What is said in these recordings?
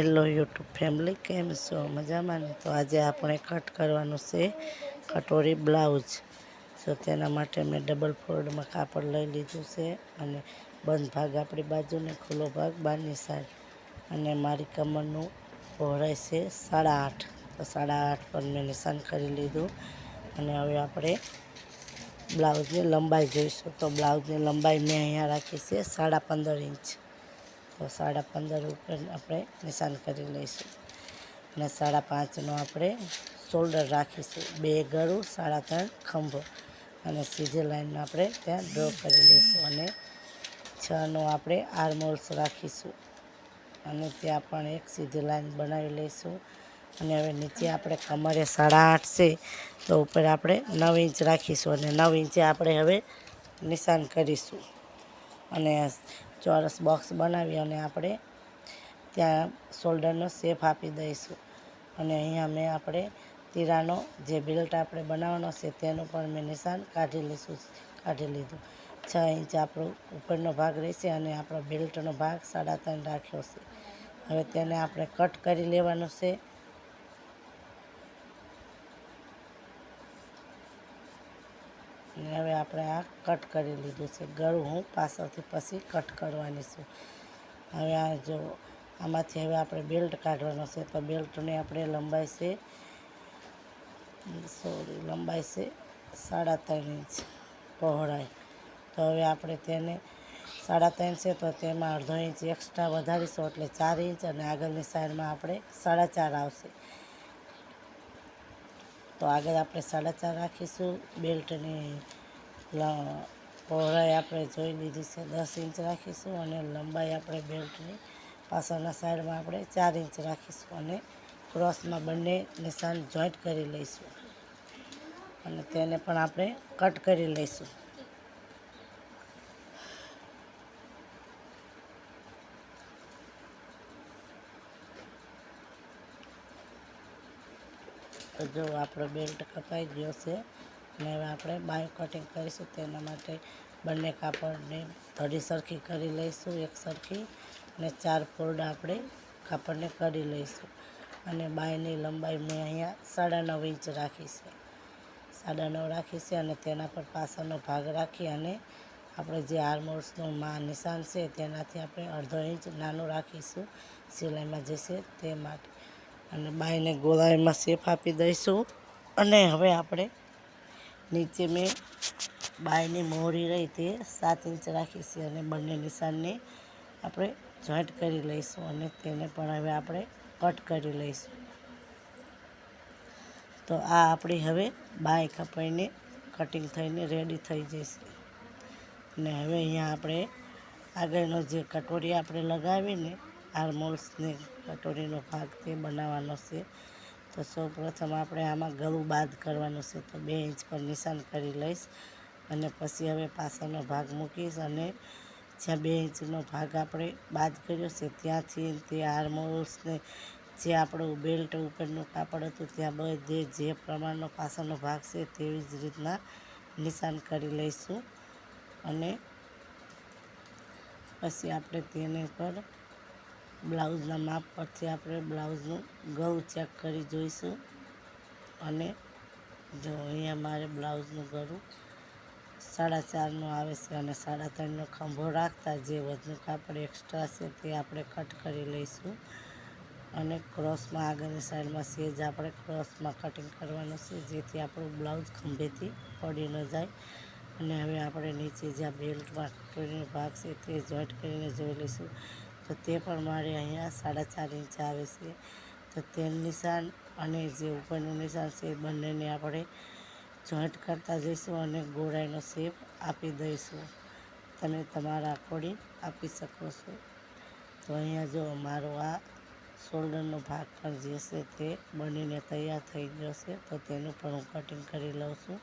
Hello YouTube family કેમ છો? મજામાં ને? તો આજે આપણે કટ કરવાનું છે કટોરી બ્લાઉઝ. તો તેના માટે મેં ડબલ ફોલ્ડમાં કાપડ લઈ લીધું છે અને બંધ ભાગ આપણી બાજુને, ખુલ્લો ભાગ બહારની સાઈડ અને મારી કમરનું પહોળાઈ છે સાડા આઠ. તો સાડા આઠ પર મેં નિશાન કરી લીધું. અને હવે આપણે બ્લાઉઝની લંબાઈ જોઈશું. તો બ્લાઉઝની લંબાઈ મેં અહીંયા રાખી છે સાડા પંદર ઇંચ. તો સાડા પંદર ઉપર આપણે નિશાન કરી લઈશું. અને સાડા પાંચનો આપણે શોલ્ડર રાખીશું. બે ગળું, સાડા ત્રણ ખંભો. અને સીધી લાઈન આપણે ત્યાં ડ્રો કરી લઈશું. અને છનો આપણે આર્મોલ્સ રાખીશું. અને ત્યાં પણ એક સીધી લાઈન બનાવી લઈશું. અને હવે નીચે આપણે કમરે સાડા આઠ છે, તો ઉપર આપણે નવ ઇંચ રાખીશું. અને નવ ઇંચે આપણે હવે નિશાન કરીશું. અને ચોરસ બોક્સ બનાવી અને આપણે ત્યાં શોલ્ડરનો શેપ આપી દઈશું. અને અહીંયા મેં આપણે તીરાનો જે બેલ્ટ આપણે બનાવવાનો છે તેનું પણ મેં નિશાન કાઢી લઈશું કાઢી લીધું. છ ઇંચ આપણો ઉપરનો ભાગ રહેશે અને આપણો બેલ્ટનો ભાગ સાડા ત્રણ રાખ્યો છે. હવે તેને આપણે કટ કરી લેવાનું છે. અને હવે આપણે આ કટ કરી લીધું છે. ગળું હું પાછળથી પછી કટ કરવાની છું. હવે આ જો આમાંથી હવે આપણે બેલ્ટ કાઢવાનો છે. તો બેલ્ટને આપણે લંબાઈ છે. સોરી, લંબાઈ છે સાડા ત્રણ ઇંચ પહોળાઈ. તો હવે આપણે તેને સાડા ત્રણ છે તો તેમાં અડધો ઇંચ એક્સ્ટ્રા વધારીશું એટલે ચાર ઇંચ અને આગળની સાઈડમાં આપણે સાડા ચાર આવશે. તો આગળ આપણે સાડા ચાર રાખીશું બેલ્ટની. પહોળાઈ આપણે જોઈ લીધી છે, દસ ઇંચ રાખીશું અને લંબાઈ આપણે બેલ્ટની પાછળના સાઈડમાં આપણે ચાર ઇંચ રાખીશું અને ક્રોસમાં બંને નિશાન જોઈન્ટ કરી લઈશું. અને તેને પણ આપણે કટ કરી લઈશું. તો જો આપણો બેલ્ટ કપાઈ ગયો છે અને હવે આપણે બાય કટિંગ કરીશું તેના માટે બંને કાપડને ધડી સરખી કરી લઈશું, એક સરખી અને ચાર ફોલ્ડ આપણે કાપડને કરી લઈશું. અને બાયની લંબાઈ મેં અહીંયા સાડા નવ ઇંચ રાખી છે. સાડા નવ રાખી છે અને તેના પર પાછળનો ભાગ રાખી અને આપણે જે આર્મોર્સનું માં નિશાન છે તેનાથી આપણે અડધો ઇંચ નાનું રાખીશું સિલાઈમાં જશે તે માટે. અને બાયને ગોળાઈમાં શેપ આપી દઈશું. અને હવે આપણે નીચે મેં બાયની મોહરી રહી તે સાત ઇંચ રાખી છે અને બંને નિશાનને આપણે જોઈન્ટ કરી લઈશું અને તેને પણ હવે આપણે કટ કરી લઈશું. તો આ આપણી હવે બાય કપાઈને કટિંગ થઈને રેડી થઈ જશે. અને હવે અહીંયા આપણે આગળનો જે કટોરી આપણે લગાવીને આર્મોલ્સને કટોરીનો ભાગ તે બનાવવાનો છે. તો સૌ પ્રથમ આપણે આમાં ગળું બાદ કરવાનું છે તો બે ઇંચ પર નિશાન કરી લઈશ અને પછી હવે પાછળનો ભાગ મૂકીશ અને જ્યાં બે ઇંચનો ભાગ આપણે બાદ કર્યો છે ત્યાંથી તે આર્મોલ્સને જે આપણું બેલ્ટ ઉપરનું કાપડ હતું ત્યાં બધે જે પ્રમાણનો પાછળનો ભાગ છે તેવી જ રીતના નિશાન કરી લઈશું. અને પછી આપણે તેને પર બ્લાઉઝના માપ પરથી આપણે બ્લાઉઝનું ગળું ચેક કરી જોઈશું. અને જો અહીંયા મારે બ્લાઉઝનું ગળું સાડા ચારનું આવે છે અને સાડા ત્રણનો ખંભો રાખતા જે વધુ કાપડ એક્સ્ટ્રા છે તે આપણે કટ કરી લઈશું. અને ક્રોસમાં આગળની સાઈડમાં સેજ આપણે ક્રોસમાં કટિંગ કરવાનું છે, જેથી આપણું બ્લાઉઝ ખંભેથી પડી ન જાય. અને હવે આપણે નીચે જ્યાં બેલ્ટમાં કટોરીનો ભાગ છે તે જોઈન્ટ કરીને જોઈ લઈશું. તો તે પણ મારે અહીંયા સાડા ચાર ઇંચ આવે છે. તો તેનું નિશાન અને જે ઉપરનું નિશાન છે એ બંનેને આપણે જોઈન્ટ કરતા જઈશું અને ગોળાઈનો શેપ આપી દઈશું. તમે તમારા અકોર્ડિંગ આપી શકો છો. તો અહીંયા જો મારો આ શોલ્ડરનો ભાગ પણ જે છે તે બનીને તૈયાર થઈ ગયો છે, તો તેનું પણ હું કટિંગ કરી લઉં છું.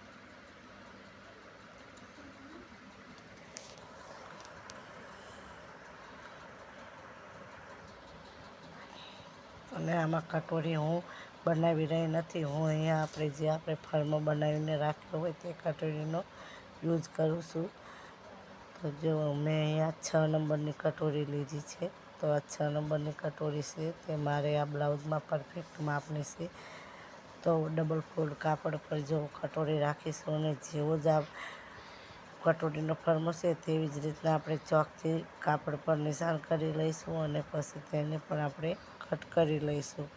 અને આમાં કટોરી હું બનાવી રહી નથી. હું અહીંયા આપણે જે આપણે ફર્મ બનાવીને રાખ્યો હોય તે કટોરીનો યુઝ કરું છું. તો જો મેં અહીંયા છ નંબરની કટોરી લીધી છે. તો આ છ નંબરની કટોરી છે તે મારે આ બ્લાઉઝમાં પરફેક્ટ માપની છે. તો ડબલ ફોલ્ડ કાપડ પર જો કટોરી રાખીશું અને જેવો જ આ કટોરીનો ફર્મ છે તેવી જ રીતના આપણે ચોકથી કાપડ પર નિશાન કરી લઈશું અને પછી તેને પણ આપણે કટ કરી લઈશું.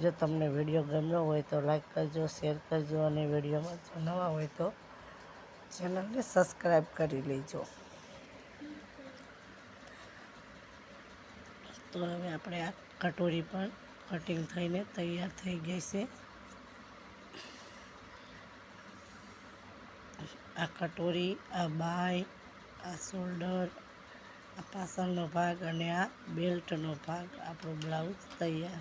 જો તમને વીડિયો ગમ્યો હોય તો લાઈક કરજો, શેર કરજો અને વિડીયોમાં જો નવા હોય તો ચેનલને સબસ્ક્રાઈબ કરી લેજો. તો હવે આપણે આ કટોરી પણ કટિંગ થઈને તૈયાર થઈ ગઈ છે. આ કટોરી, આ બાય, આ શોલ્ડર, આ પાછળનો ભાગ અને આ બેલ્ટનો ભાગ, આપણો બ્લાઉઝ તૈયાર